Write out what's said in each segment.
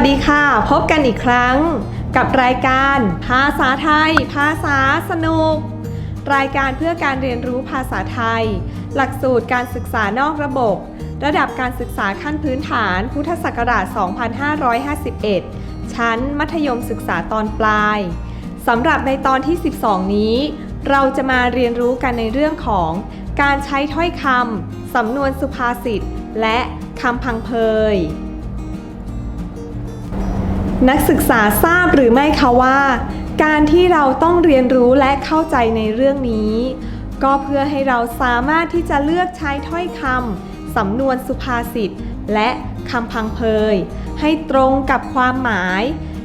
สวัสดีค่ะ พบกันอีกครั้งกับรายการภาษาไทย ภาษาสนุก รายการเพื่อการเรียนรู้ภาษาไทย หลักสูตรการศึกษานอกระบบ ระดับการศึกษาขั้นพื้นฐาน พุทธศักราช 2551 ชั้นมัธยมศึกษาตอนปลายสำหรับในตอนที่ 12 นี้ เราจะมาเรียนรู้กันในเรื่องของการใช้ถ้อยคำสำนวนสุภาษิตและคำพังเพย นักศึกษาทราบหรือไม่คะว่า การที่เราต้องเรียนรู้และเข้าใจในเรื่องนี้ ก็เพื่อให้เราสามารถที่จะเลือกใช้ถ้อยคำสำนวนสุภาษิตและคำพังเพย ให้ตรงกับความหมาย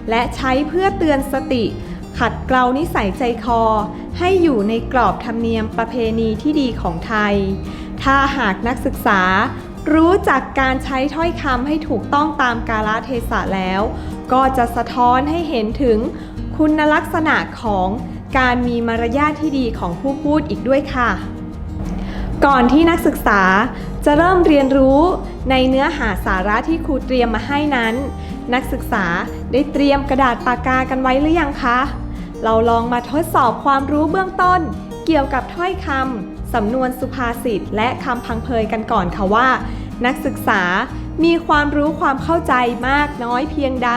และใช้เพื่อเตือนสติ ขัดเกลานิสัยใจคอ ให้อยู่ในกรอบธรรมเนียมประเพณีที่ดีของไทย ถ้าหากนักศึกษารู้จักการใช้ถ้อยคำให้ถูกต้องตามกาลเทศะแล้ว ก็จะสะท้อนให้เห็นถึงคุณลักษณะของการมีมารยาทที่ดีของผู้พูดอีกด้วยค่ะ ก่อนที่นักศึกษาจะเริ่มเรียนรู้ในเนื้อหาสาระที่ครูเตรียมมาให้นั้น นักศึกษาได้เตรียมกระดาษปากกากันไว้หรือยังคะ เราลองมาทดสอบความรู้เบื้องต้น เกี่ยวกับถ้อยคำสำนวนสุภาษิตและคำพังเพยกันก่อนค่ะว่า นักศึกษา มีความรู้ความเข้าใจมากน้อยเพียงใด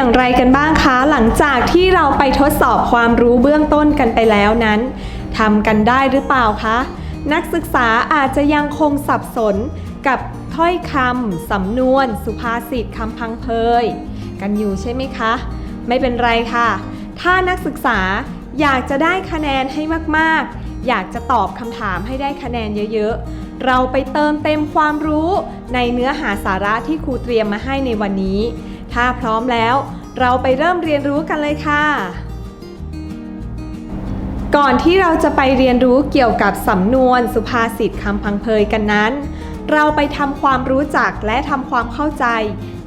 อย่างไรกันบ้างคะ หลังจากที่เราไปทดสอบความรู้เบื้องต้นกันไปแล้วนั้นทำกันได้หรือเปล่าคะ นักศึกษาอาจจะยังคงสับสนกับถ้อยคำสำนวน สุภาษิตคำพังเพย กันอยู่ใช่ไหมคะ ไม่เป็นไรค่ะ ถ้านักศึกษาอยากจะได้คะแนนให้มากๆ อยากจะตอบคำถามให้ได้คะแนนเยอะๆ เราไปเติมเต็มความรู้ในเนื้อหาสาระที่ครูเตรียมมาให้ในวันนี้ ถ้าพร้อมแล้ว เราไปเริ่มเรียนรู้กันเลยค่ะ ก่อนที่เราจะไปเรียนรู้เกี่ยวกับสำนวนสุภาษิตคำพังเพยกันนั้น เราไปทำความรู้จักและทำความเข้าใจ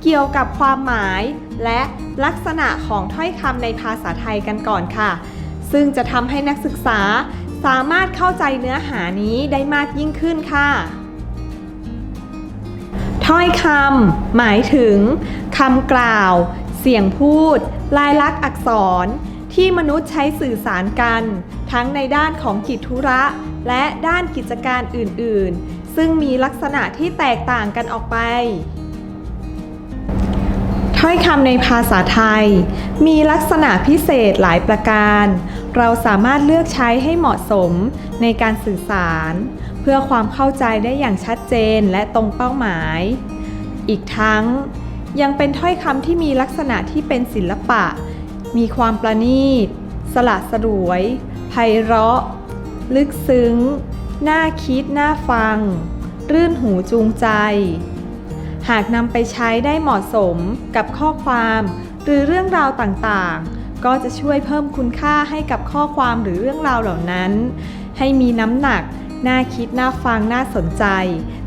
เกี่ยวกับความหมาย และลักษณะของถ้อยคำในภาษาไทยกันก่อนค่ะ ซึ่งจะทำให้นักศึกษาสามารถเข้าใจเนื้อหานี้ได้มากยิ่งขึ้นค่ะ ถ้อยคำหมายถึงคำกล่าว เสียงพูด ลายลักษณ์อักษร ที่มนุษย์ใช้สื่อสารกัน ทั้งในด้านของกิจธุระ และด้านกิจการอื่น ๆ ซึ่งมีลักษณะที่แตกต่างกันออกไป ถ้อยคำในภาษาไทย มีลักษณะพิเศษหลายประการ เราสามารถเลือกใช้ให้เหมาะสมในการสื่อสาร เพื่อความเข้าใจได้อย่างชัดเจนและตรงเป้าหมาย อีกทั้งยังเป็นถ้อยคำที่มีลักษณะที่เป็นศิลปะ มีความประณีต สละสลวย ไพเราะ ลึกซึ้ง น่าคิด น่าฟัง รื่นหูจูงใจ หากนำไปใช้ได้เหมาะสมกับข้อความ หรือเรื่องราวต่างๆ ก็จะช่วยเพิ่มคุณค่าให้กับข้อความหรือเรื่องราวเหล่านั้น ให้มีน้ำหนัก น่าคิดน่าฟังน่าสนใจ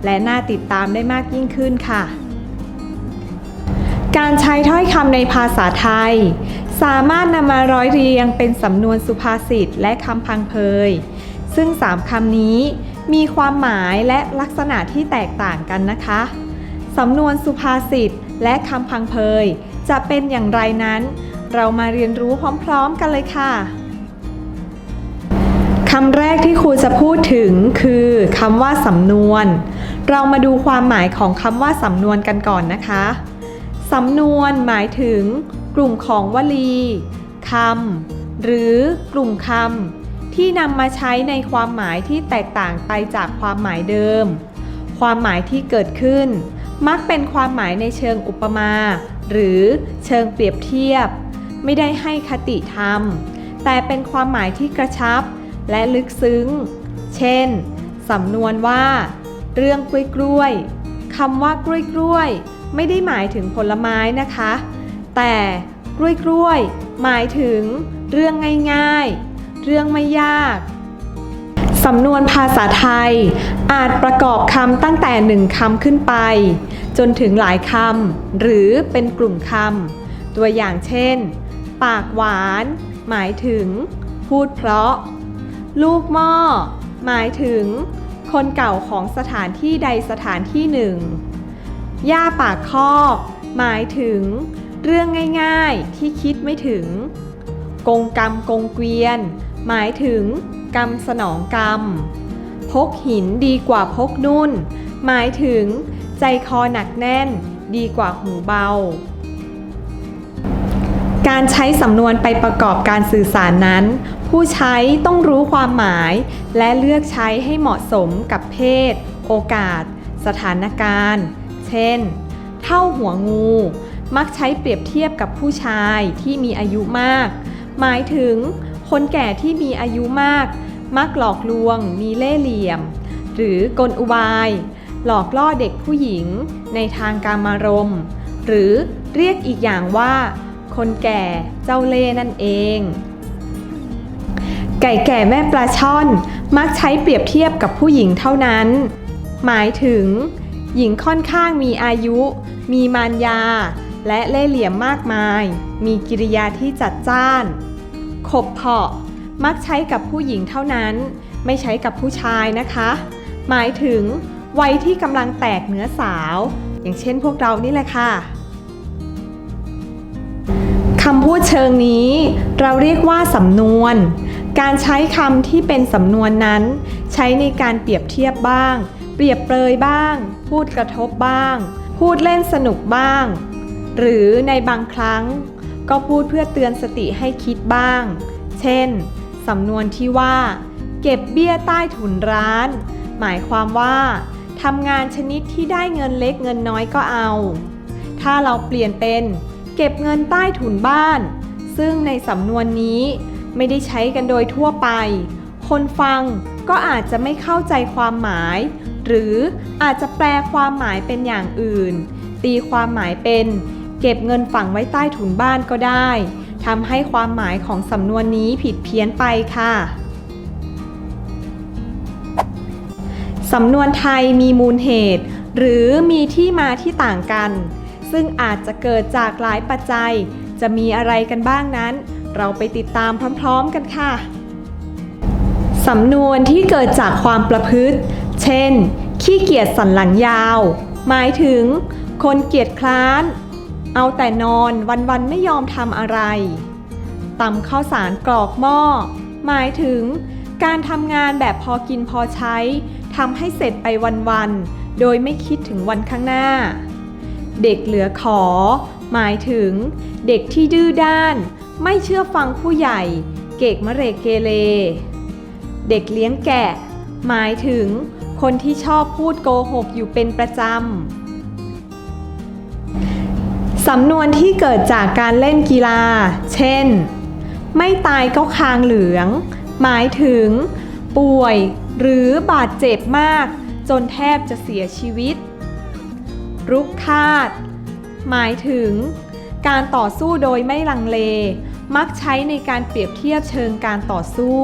และน่าติดตามได้มากยิ่งขึ้นค่ะ การใช้ถ้อยคำในภาษาไทย สามารถนำมาร้อยเรียงเป็นสำนวนสุภาษิตและคำพังเพย ซึ่งสามคำนี้มีความหมายและลักษณะที่แตกต่างกันนะคะ สำนวนสุภาษิตและคำพังเพย จะเป็นอย่างไรนั้น เรามาเรียนรู้พร้อม ๆ กันเลยค่ะำแรกที่ครูจะพูดถึงคือคำว่าสำนวน เรามาดูความหมายของคำว่าสำนวนกันก่อนนะคะ สำนวนหมายถึง กลุ่มของวลีคำหรือกลุ่มคำที่นำมาใช้ในความหมายที่แตกต่างไปจากความหมายเดิม ความหมายที่เกิดขึ้น มักเป็นความหมายในเชิงอุปมา หรือเชิงเปรียบเทียบ ไม่ได้ให้คติธรรม แต่เป็นความหมายที่กระชับ และลึกซึ้ง เช่น สำนวนว่า เรื่องกล้วยกล้วยคำว่ากล้วยกล้วยไม่ได้หมายถึงผลไม้นะคะ แต่กล้วยกล้วยหมายถึงเรื่องง่ายๆ เรื่องไม่ยาก สำนวนภาษาไทย อาจประกอบคำตั้งแต่หนึ่งคำขึ้นไป จนถึงหลายคำหรือเป็นกลุ่มคำตัวอย่างเช่น ปากหวาน หมายถึง พูดเพราะ ลูกหม้อ หมายถึง คนเก่าของสถานที่ใดสถานที่หนึ่ง ย่าปากคอก หมายถึง เรื่องง่ายๆที่คิดไม่ถึง กงกรรมกงเกวียน หมายถึง กรรมสนองกรรม พกหินดีกว่าพกนุ่น หมายถึง ใจคอหนักแน่น ดีกว่าหูเบา การใช้สำนวนไปประกอบการสื่อสารนั้น ผู้ใช้ต้องรู้ความหมาย และเลือกใช้ให้เหมาะสมกับเพศ โอกาส สถานการณ์ เช่น เท่าหัวงู มักใช้เปรียบเทียบกับผู้ชายที่มีอายุมาก หมายถึง คนแก่ที่มีอายุมาก มักหลอกลวง มีเล่ห์เหลี่ยม หรือกลอุบาย หลอกล่อเด็กผู้หญิงในทางการมารม หรือเรียกอีกอย่างว่า คนแก่เจ้าเล่นั่นเอง ไก่แก่แม่ปลาช่อนมักใช้เปรียบเทียบกับผู้หญิงเท่านั้น หมายถึง หญิงค่อนข้างมีอายุ มีมารยา และเล่ห์เหลี่ยมมากมาย มีกิริยาที่จัดจ้าน ขบเพาะมักใช้กับผู้หญิงเท่านั้น ไม่ใช้กับผู้ชายนะคะ หมายถึงวัยที่กำลังแตกเนื้อสาว อย่างเช่นพวกเรานี่แหละค่ะำพูดเชิงนี้ เราเรียกว่าสำนวน การใช้คำที่เป็นสำนวนนั้น ใช้ในการเปรียบเทียบบ้าง เปรียบเปรยบ้าง พูดกระทบบ้าง พูดเล่นสนุกบ้าง หรือในบางครั้ง ก็พูดเพื่อเตือนสติให้คิดบ้าง เช่นสำนวนที่ว่า เก็บเบี้ยใต้ถุนร้าน หมายความว่าทำงานชนิดที่ได้เงินเล็กเงินน้อยก็เอา ถ้าเราเปลี่ยนเป็น เก็บเงินใต้ถุนบ้าน ซึ่งในสำนวนนี้ไม่ได้ใช้กันโดยทั่วไป คนฟังก็อาจจะไม่เข้าใจความหมาย หรืออาจจะแปลความหมายเป็นอย่างอื่น ตีความหมายเป็น เก็บเงินฝังไว้ใต้ถุนบ้านก็ได้ทำให้ความหมายของสำนวนนี้ผิดเพี้ยนไปค่ะ สำนวนไทยมีมูลเหตุ หรือมีที่มาที่ต่างกัน ซึ่งอาจจะเกิดจากหลายปัจจัย จะมีอะไรกันบ้างนั้น เราไปติดตามพร้อมๆกันค่ะ สำนวนที่เกิดจากความประพฤติ เช่น ขี้เกียจสันหลังยาว หมายถึง คนเกียจคร้าน เอาแต่นอนวันๆไม่ยอมทำอะไรตำข้าวสารกรอกหม้อ หมายถึง การทำงานแบบพอกินพอใช้ทำให้เสร็จไปวันๆโดยไม่คิดถึงวันข้างหน้า เด็กเหลือขอ หมายถึง เด็กที่ดื้อด้าน ไม่เชื่อฟังผู้ใหญ่ เกกมะเรกเกเร เด็กเลี้ยงแกะ หมายถึง คนที่ชอบพูดโกหกอยู่เป็นประจำ สำนวนที่เกิดจากการเล่นกีฬา เช่น ไม่ตายก็คางเหลือง หมายถึง ป่วยหรือบาดเจ็บมาก จนแทบจะเสียชีวิต รุกคาด หมายถึง การต่อสู้โดยไม่ลังเล มักใช้ในการเปรียบเทียบเชิงการต่อสู้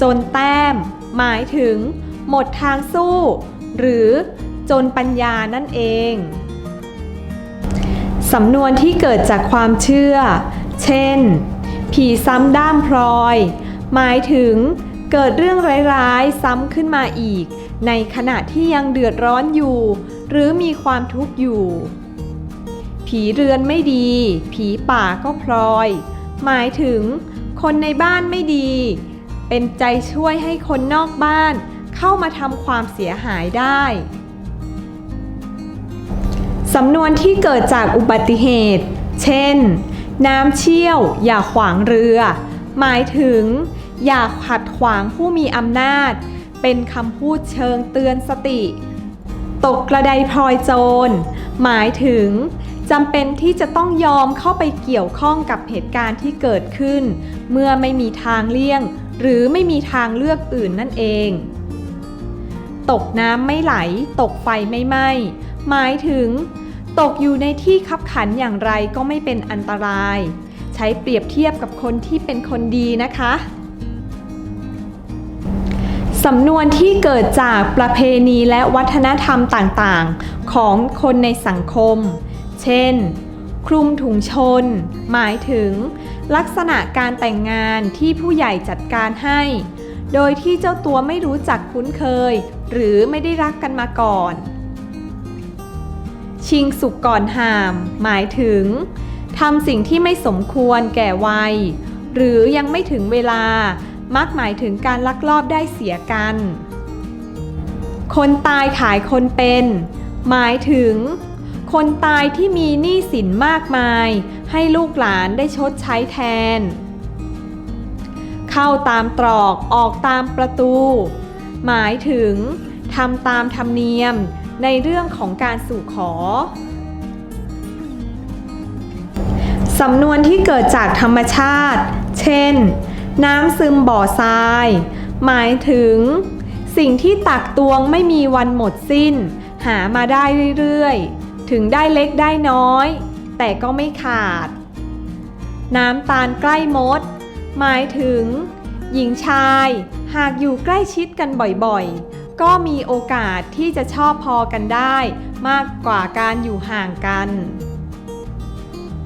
จนแต้ม หมายถึง หมดทางสู้ หรือจนปัญญานั่นเอง สำนวนที่เกิดจากความเชื่อ เช่น ผีซ้ำด้ามพลอย หมายถึงเกิดเรื่องร้ายๆ ซ้ำขึ้นมาอีก ในขณะที่ยังเดือดร้อนอยู่ หรือมีความทุกข์อยู่ ผีเรือนไม่ดี ผีป่าก็พลอย หมายถึง คนในบ้านไม่ดี เป็นใจช่วยให้คนนอกบ้านเข้ามาทำความเสียหายได้สำนวนที่เกิดจากอุบัติเหตุ เช่น น้ำเชี่ยว อย่าขวางเรือ หมายถึง อย่าขัดขวางผู้มีอำนาจ เป็นคำพูดเชิงเตือนสติ ตกกระไดพลอยโจร หมายถึงจำเป็นที่จะต้องยอมเข้าไปเกี่ยวข้องกับเหตุการณ์ที่เกิดขึ้น เมื่อไม่มีทางเลี่ยง หรือไม่มีทางเลือกอื่นนั่นเอง ตกน้ำไม่ไหล ตกไฟไม่ไหม้หมายถึง ตกอยู่ในที่คับขันอย่างไรก็ไม่เป็นอันตราย ใช้เปรียบเทียบกับคนที่เป็นคนดีนะคะ สำนวนที่เกิดจากประเพณีและวัฒนธรรมต่างๆ ของคนในสังคม เช่น คลุมถุงชน หมายถึง ลักษณะการแต่งงานที่ผู้ใหญ่จัดการให้ โดยที่เจ้าตัวไม่รู้จักคุ้นเคย หรือไม่ได้รักกันมาก่อน ชิงสุกก่อนหาม หมายถึงทำสิ่งที่ไม่สมควรแก่วัย หรือยังไม่ถึงเวลา มักหมายถึงการลักลอบได้เสียกัน คนตายขายคนเป็น หมายถึง คนตายที่มีหนี้สินมากมาย ให้ลูกหลานได้ชดใช้แทน เข้าตามตรอกออกตามประตู หมายถึงทำตามธรรมเนียมในเรื่องของการสู่ขอสำนวนที่เกิดจากธรรมชาติ เช่น น้ำซึมบ่อทราย หมายถึง สิ่งที่ตักตวงไม่มีวันหมดสิ้น หามาได้เรื่อยๆ ถึงได้เล็กได้น้อย แต่ก็ไม่ขาด น้ำตาลใกล้มด หมายถึง หญิงชายหากอยู่ใกล้ชิดกันบ่อยๆ ก็มีโอกาสที่จะชอบพอกันได้ มากกว่าการอยู่ห่างกัน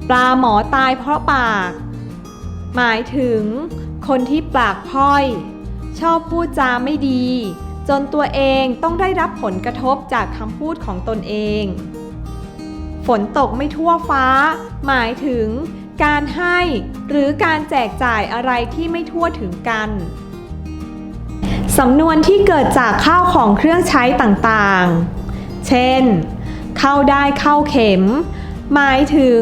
ปลาหมอตายเพราะปาก หมายถึง คนที่ปากพร่อย ชอบพูดจาไม่ดี จนตัวเองต้องได้รับผลกระทบจากคำพูดของตนเอง ฝนตกไม่ทั่วฟ้า หมายถึงการให้หรือการแจกจ่ายอะไรที่ไม่ทั่วถึงกันสำนวนที่เกิดจากข้าวของเครื่องใช้ต่างๆ เช่น เข้าได้เข้าเข็ม หมายถึง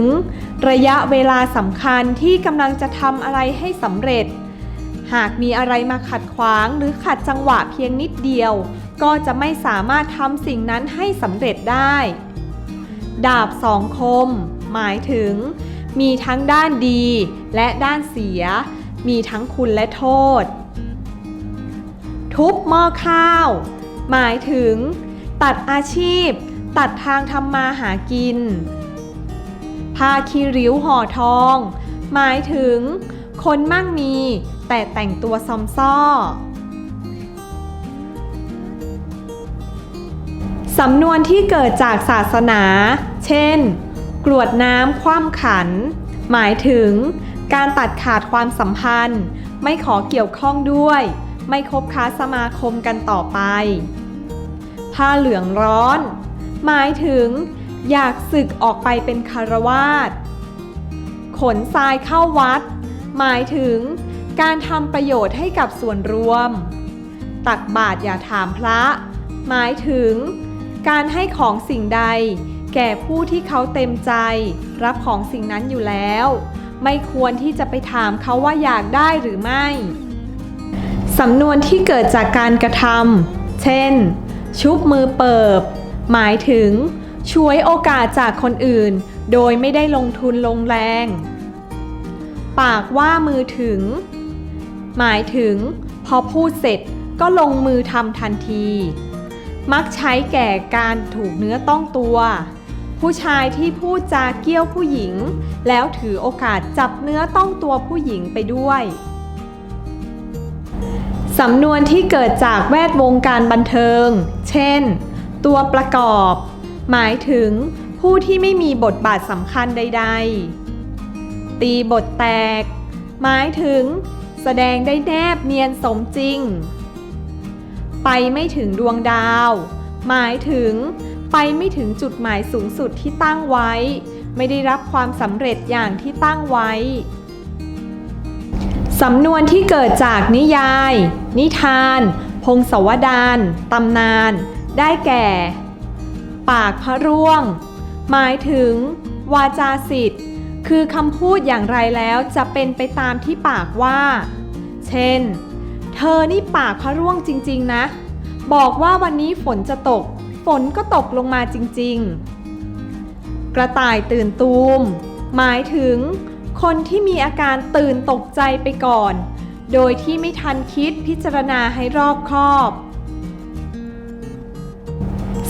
ระยะเวลาสำคัญที่กำลังจะทำอะไรให้สำเร็จ หากมีอะไรมาขัดขวางหรือขัดจังหวะเพียงนิดเดียว ก็จะไม่สามารถทำสิ่งนั้นให้สำเร็จได้ ดาบสองคม หมายถึง มีทั้งด้านดีและด้านเสีย มีทั้งคุณและโทษ ทุบหม้อข้าว หมายถึง ตัดอาชีพ ตัดทางทำมาหากินผ้าคีริ้วห่อทอง หมายถึง คนมั่งมี แต่แต่งตัวซอมซ่อสำนวนที่เกิดจากศาสนา เช่น กรวดน้ำคว่ำขัน หมายถึง การตัดขาดความสัมพันธ์ ไม่ขอเกี่ยวข้องด้วย ไม่คบค้าสมาคมกันต่อไป ผ้าเหลืองร้อน หมายถึง อยากศึกออกไปเป็นคารวาสขนทรายเข้าวัด หมายถึง การทำประโยชน์ให้กับส่วนรวม ตักบาตรอย่าถามพระ หมายถึง การให้ของสิ่งใด แก่ผู้ที่เขาเต็มใจ รับของสิ่งนั้นอยู่แล้ว ไม่ควรที่จะไปถามเขาว่าอยากได้หรือไม่ สำนวนที่เกิดจากการกระทำเช่น ชุบมือเปิบ หมายถึงช่วยโอกาสจากคนอื่น โดยไม่ได้ลงทุนลงแรง ปากว่ามือถึง หมายถึง พอพูดเสร็จก็ลงมือทำทันที มักใช้แก่การถูกเนื้อต้องตัว ผู้ชายที่พูดจาเกี้ยวผู้หญิง แล้วถือโอกาสจับเนื้อต้องตัวผู้หญิงไปด้วยสำนวนที่เกิดจากแวดวงการบันเทิง เช่น ตัวประกอบ หมายถึงผู้ที่ไม่มีบทบาทสำคัญใด ๆ ตีบทแตก หมายถึง แสดงได้แนบเนียนสมจริง ไปไม่ถึงดวงดาว หมายถึง ไปไม่ถึงจุดหมายสูงสุดที่ตั้งไว้ ไม่ได้รับความสำเร็จอย่างที่ตั้งไว้ สำนวนที่เกิดจากนิยาย นิทาน พงศาวดารตำนาน ได้แก่ ปากพระร่วง หมายถึง วาจาสิทธิ์ คือคำพูดอย่างไรแล้วจะเป็นไปตามที่ปากว่า เช่น เธอนี่ปากพระร่วงจริง ๆ นะ บอกว่าวันนี้ฝนจะตก ฝนก็ตกลงมาจริง ๆ กระต่ายตื่นตูม หมายถึง คนที่มีอาการตื่นตกใจไปก่อน โดยที่ไม่ทันคิดพิจารณาให้รอบคอบ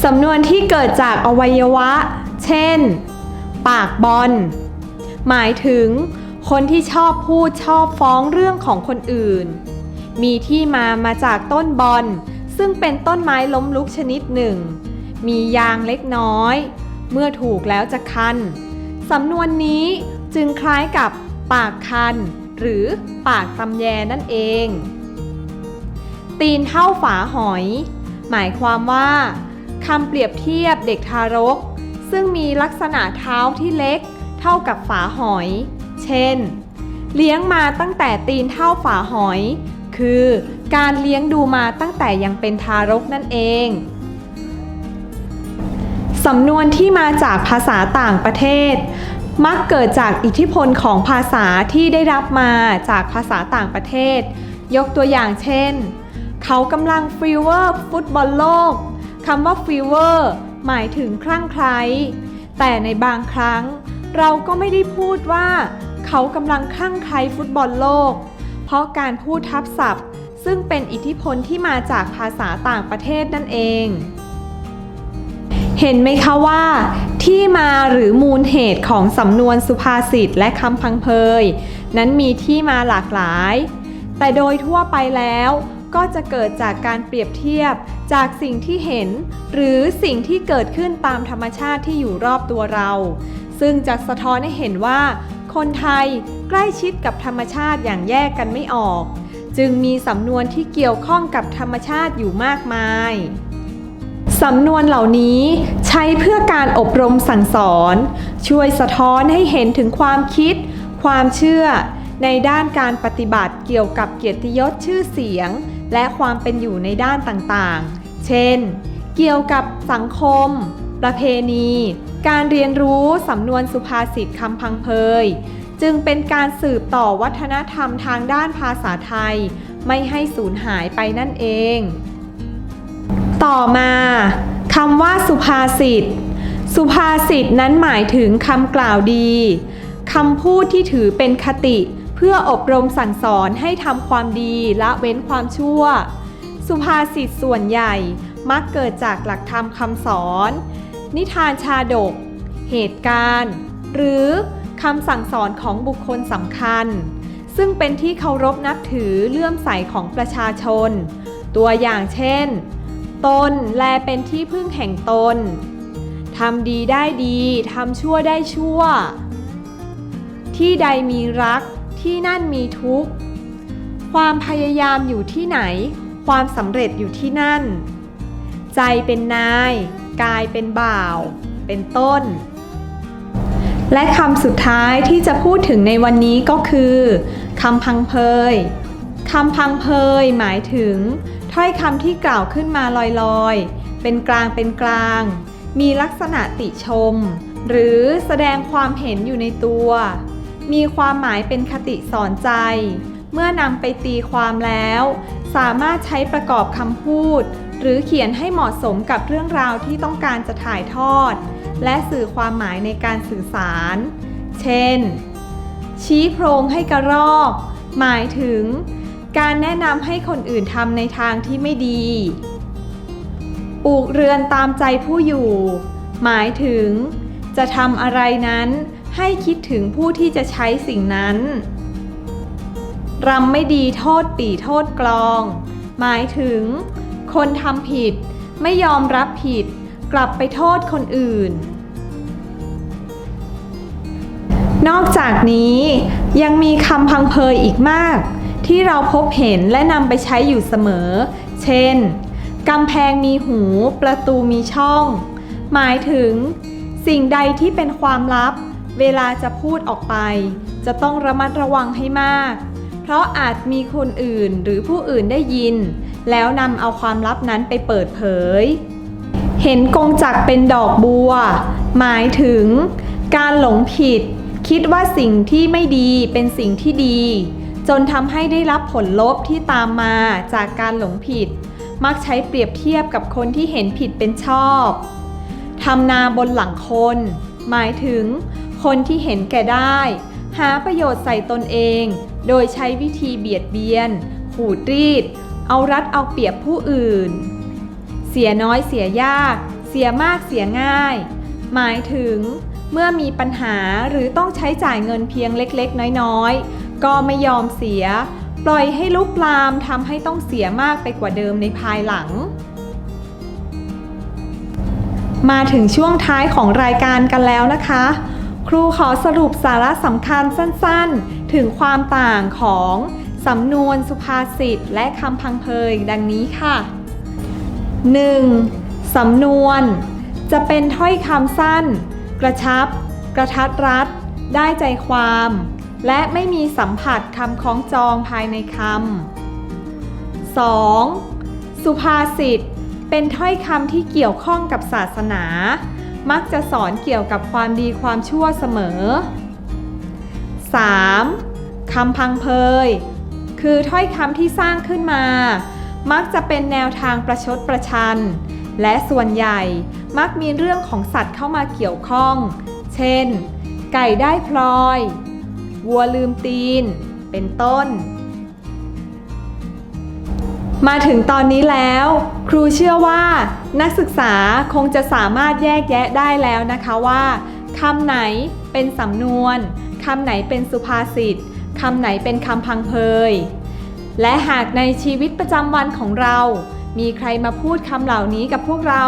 สำนวนที่เกิดจากอวัยวะ เช่น ปากบอล หมายถึง คนที่ชอบพูดชอบฟ้องเรื่องของคนอื่น มีที่มามาจากต้นบอลซึ่งเป็นต้นไม้ล้มลุกชนิดหนึ่ง มียางเล็กน้อย เมื่อถูกแล้วจะคัน สำนวนนี้จึงคล้ายกับปากคัน หรือปากตำแยนั่นเอง ตีนเท่าฝาหอย หมายความว่าคำเปรียบเทียบเด็กทารก ซึ่งมีลักษณะเท้าที่เล็ก เท่ากับฝาหอย เช่น เลี้ยงมาตั้งแต่ตีนเท่าฝาหอย คือการเลี้ยงดูมาตั้งแต่ยังเป็นทารกนั่นเองสำนวนที่มาจากภาษาต่างประเทศ มักเกิดจากอิทธิพลของภาษาที่ได้รับมาจากภาษาต่างประเทศ ยกตัวอย่างเช่น เขากำลังฟีเวอร์ฟุตบอลโลกคำว่าฟีเวอร์หมายถึงคลั่งไคล้แต่ในบางครั้ง เราก็ไม่ได้พูดว่า เขากำลังคลั่งไคล้ฟุตบอลโลก เพราะการพูดทับศัพท์ ซึ่งเป็นอิทธิพลที่มาจากภาษาต่างประเทศนั่นเอง เห็นไหมคะว่า ที่มาหรือมูลเหตุของสำนวนสุภาษิตและคำพังเพย นั้นมีที่มาหลากหลาย แต่โดยทั่วไปแล้วก็จะเกิดจากการเปรียบเทียบจากสิ่งที่เห็น หรือสิ่งที่เกิดขึ้นตามธรรมชาติที่อยู่รอบตัวเรา ซึ่งจะสะท้อนให้เห็นว่า คนไทยใกล้ชิดกับธรรมชาติอย่างแยกกันไม่ออก จึงมีสำนวนที่เกี่ยวข้องกับธรรมชาติอยู่มากมายสำนวนเหล่านี้ใช้เพื่อการอบรมสั่งสอน ช่วยสะท้อนให้เห็นถึงความคิด ความเชื่อ ในด้านการปฏิบัติเกี่ยวกับเกียรติยศชื่อเสียง และความเป็นอยู่ในด้านต่างๆ เช่น เกี่ยวกับสังคม ประเพณี การเรียนรู้สำนวนสุภาษิตคำพังเพย จึงเป็นการสืบต่อวัฒนธรรมทางด้านภาษาไทย ไม่ให้สูญหายไปนั่นเอง ต่อมาคำว่าสุภาษิต สุภาษิตนั้นหมายถึงคำกล่าวดีคำพูดที่ถือเป็นคติ เพื่ออบรมสั่งสอนให้ทำความดีละเว้นความชั่ว สุภาษิตส่วนใหญ่มักเกิดจากหลักธรรมคำสอน นิทานชาดก เหตุการณ์ หรือคำสั่งสอนของบุคคลสำคัญ ซึ่งเป็นที่เคารพนับถือเลื่อมใสของประชาชน ตัวอย่างเช่น ตนแลเป็นที่พึ่งแห่งตนทำดีได้ดีทำชั่วได้ชั่ว ที่ใดมีรักที่นั่นมีทุกข์ ความพยายามอยู่ที่ไหน ความสำเร็จอยู่ที่นั่น ใจเป็นนาย กายเป็นบ่าว เป็นต้น และคำสุดท้ายที่จะพูดถึงในวันนี้ก็คือคำพังเพยคำพังเพยหมายถึง ถ้อยคำที่กล่าวขึ้นมาลอยๆ เป็นกลางเป็นกลาง มีลักษณะติชม หรือแสดงความเห็นอยู่ในตัว มีความหมายเป็นคติสอนใจ เมื่อนำไปตีความแล้ว สามารถใช้ประกอบคำพูด หรือเขียนให้เหมาะสมกับเรื่องราวที่ต้องการจะถ่ายทอด และสื่อความหมายในการสื่อสาร เช่น ชี้โพรงให้กระรอก หมายถึง การแนะนำให้คนอื่นทำในทางที่ไม่ดี ปลูกเรือนตามใจผู้อยู่ หมายถึง จะทำอะไรนั้นให้คิดถึงผู้ที่จะใช้สิ่งนั้น รำไม่ดีโทษปีโทษกลอง หมายถึง คนทำผิด ไม่ยอมรับผิด กลับไปโทษคนอื่น นอกจากนี้ยังมีคำพังเพยอีกมาก ที่เราพบเห็นและนำไปใช้อยู่เสมอ เช่นกำแพงมีหู ประตูมีช่อง หมายถึง สิ่งใดที่เป็นความลับ เวลาจะพูดออกไป จะต้องระมัดระวังให้มาก เพราะอาจมีคนอื่นหรือผู้อื่นได้ยิน แล้วนำเอาความลับนั้นไปเปิดเผย เห็นกงจักเป็นดอกบัว หมายถึง การหลงผิด คิดว่าสิ่งที่ไม่ดีเป็นสิ่งที่ดี จนทำให้ได้รับผลลบที่ตามมาจากการหลงผิด มักใช้เปรียบเทียบกับคนที่เห็นผิดเป็นชอบทำนาบนหลังคน หมายถึง คนที่เห็นแก่ได้ หาประโยชน์ใส่ตนเอง โดยใช้วิธีเบียดเบียน ขูดรีด เอารัดเอาเปรียบผู้อื่น เสียน้อยเสียยาก เสียมากเสียง่าย หมายถึงเมื่อมีปัญหาหรือต้องใช้จ่ายเงินเพียงเล็กๆ น้อยๆ ก็ไม่ยอมเสีย ปล่อยให้ลุกลามทำให้ต้องเสียมากไปกว่าเดิมในภายหลัง มาถึงช่วงท้ายของรายการกันแล้วนะคะ ครูขอสรุปสาระสำคัญสั้นๆ ถึงความต่างของสำนวนสุภาษิตและคำพังเพยดังนี้ค่ะ 1. สำนวน จะเป็นถ้อยคำสั้น กระชับ กระทัดรัด ได้ใจความ และไม่มีสัมผัสคำคล้องจองภายในคำ 2. สุภาษิตเป็นถ้อยคำที่เกี่ยวข้องกับศาสนา มักจะสอนเกี่ยวกับความดีความชั่วเสมอ 3. คำพังเพย คือถ้อยคำที่สร้างขึ้นมา มักจะเป็นแนวทางประชดประชัน และส่วนใหญ่มักมีเรื่องของสัตว์เข้ามาเกี่ยวข้อง เช่น ไก่ได้พลอย วัวลืมตีน เป็นต้น มาถึงตอนนี้แล้ว ครูเชื่อว่า นักศึกษาคงจะสามารถแยกแยะได้แล้วนะคะว่าคำไหนเป็นสำนวน คำไหนเป็นสุภาษิตคำไหนเป็นคำพังเพย และหากในชีวิตประจำวันของเรา มีใครมาพูดคำเหล่านี้กับพวกเรา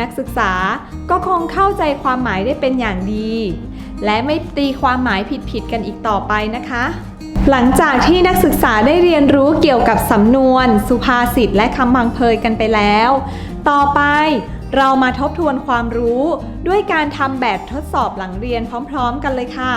นักศึกษาก็คงเข้าใจความหมายได้เป็นอย่างดี และไม่ตีความหมายผิดๆกันอีกต่อไปนะคะ หลังจากที่นักศึกษาได้เรียนรู้เกี่ยวกับสำนวน สุภาษิตและคำพังเพยกันไปแล้ว ต่อไปเรามาทบทวนความรู้ด้วยการทำแบบทดสอบหลังเรียนพร้อม ๆ กันเลยค่ะ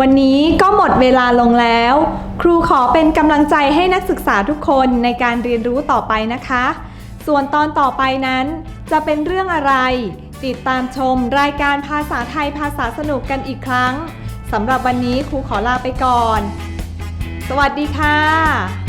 วันนี้ก็หมดเวลาลงแล้ว ครูขอเป็นกำลังใจให้นักศึกษาทุกคนในการเรียนรู้ต่อไปนะคะ ส่วนตอนต่อไปนั้น จะเป็นเรื่องอะไร ติดตามชมรายการภาษาไทยภาษาสนุกกันอีกครั้งสำหรับวันนี้ครูขอลาไปก่อน สวัสดีค่ะ